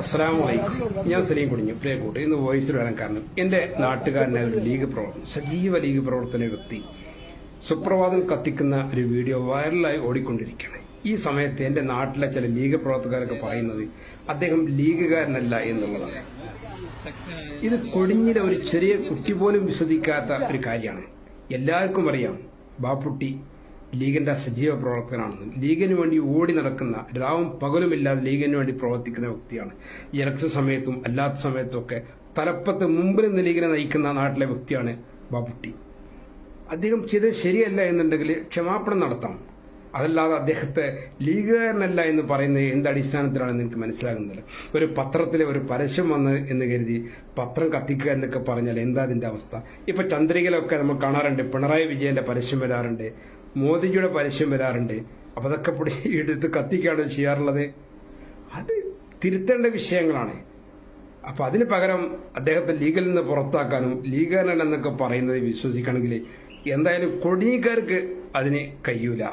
അസ്സലാമു അലൈക്കും ഞാൻ സലീം കുടിഞ്ഞു പ്രിയക്കൂട്ട് ഇന്ന് വോയിസിൽ വരാൻ കാരണം എന്റെ നാട്ടുകാരനായ ഒരു ലീഗ് പ്രവർത്തനം സജീവ ലീഗ് പ്രവർത്തന വ്യക്തി സുപ്രഭാതം കത്തിക്കുന്ന ഒരു വീഡിയോ വൈറലായി ഓടിക്കൊണ്ടിരിക്കുകയാണ്. ഈ സമയത്ത് എന്റെ നാട്ടിലെ ചില ലീഗ് പ്രവർത്തകരൊക്കെ പറയുന്നത് അദ്ദേഹം ലീഗുകാരനല്ല എന്നുള്ളതാണ്. ഇത് കൊടിഞ്ഞിലെ ഒരു ചെറിയ കുട്ടി പോലും വിശ്വസിക്കാത്ത ഒരു കാര്യമാണ്. എല്ലാവർക്കും അറിയാം ബാപ്പുട്ടി ലീഗിന്റെ സജീവ പ്രവർത്തകനാണെന്നും ലീഗിന് വേണ്ടി ഓടി നടക്കുന്ന രാവും പകലുമില്ലാതെ ലീഗിന് വേണ്ടി പ്രവർത്തിക്കുന്ന വ്യക്തിയാണ്. ഇലക്ഷൻ സമയത്തും അല്ലാത്ത സമയത്തും ഒക്കെ തലപ്പത്ത് മുമ്പിൽ നിന്ന് ലീഗിനെ നയിക്കുന്ന നാട്ടിലെ വ്യക്തിയാണ് ബാബുട്ടി അദ്ദേഹം ചെയ്തത് ശരിയല്ല എന്നുണ്ടെങ്കിൽ ക്ഷമാപണം നടത്താം അതല്ലാതെ അദ്ദേഹത്തെ ലീഗുകാരനല്ല എന്ന് പറയുന്നത് എന്ത് അടിസ്ഥാനത്തിലാണെന്ന് എനിക്ക് മനസ്സിലാകുന്നില്ല. ഒരു പത്രത്തിലെ ഒരു പരസ്യം വന്ന് എന്ന് കരുതി പത്രം കത്തിക്കുക എന്നൊക്കെ പറഞ്ഞാൽ എന്താ അതിന്റെ അവസ്ഥ? ഇപ്പൊ ചന്ദ്രികയിലൊക്കെ നമ്മൾ കാണാറുണ്ട് പിണറായി വിജയന്റെ പരസ്യം വരാറുണ്ട്. മോദിജിയുടെ പരസ്യം വരാറുണ്ട്. അപ്പൊ അതൊക്കെ പൊടി എടുത്ത് കത്തിക്കാണ് ചെയ്യാറുള്ളത്. അത് തിരുത്തേണ്ട വിഷയങ്ങളാണ്. അപ്പൊ അതിന് പകരം അദ്ദേഹത്തെ ലീഗിൽ നിന്ന് പുറത്താക്കാനും ലീഗലല്ലെന്നൊക്കെ എന്നൊക്കെ പറയുന്നത് വിശ്വസിക്കണമെങ്കിൽ എന്തായാലും കൊടിയക്കാർക്ക് അതിന് കഴിയൂല.